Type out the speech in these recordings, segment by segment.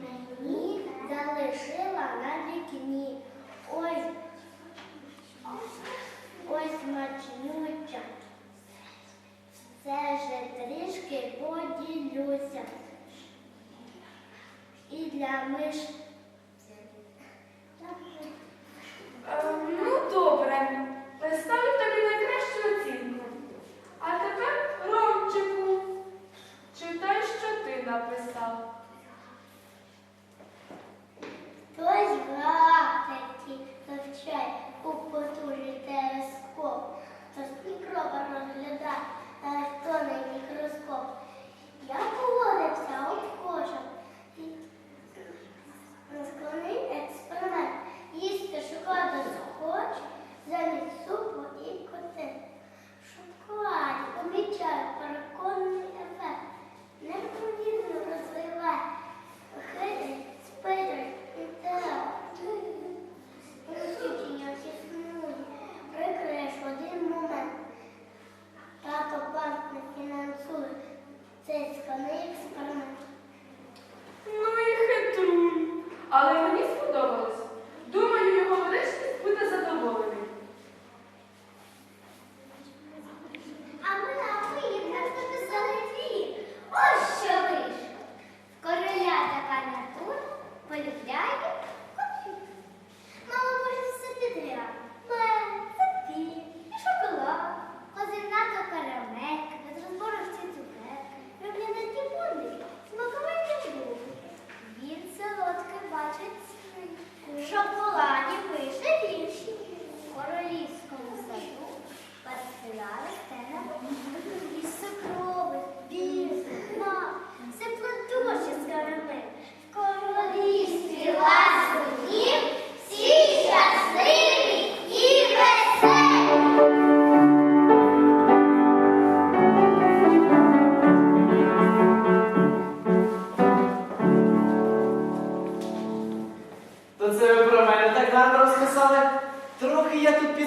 мені залишила на вікні. Ось ось смачнюча. Все же трішки поділюся. І для миш.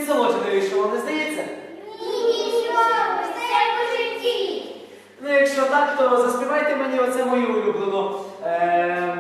під село чи не здається? Ні, нічого, все як у житті. Ну, якщо так, то заспівайте мені оце мою улюблену. Е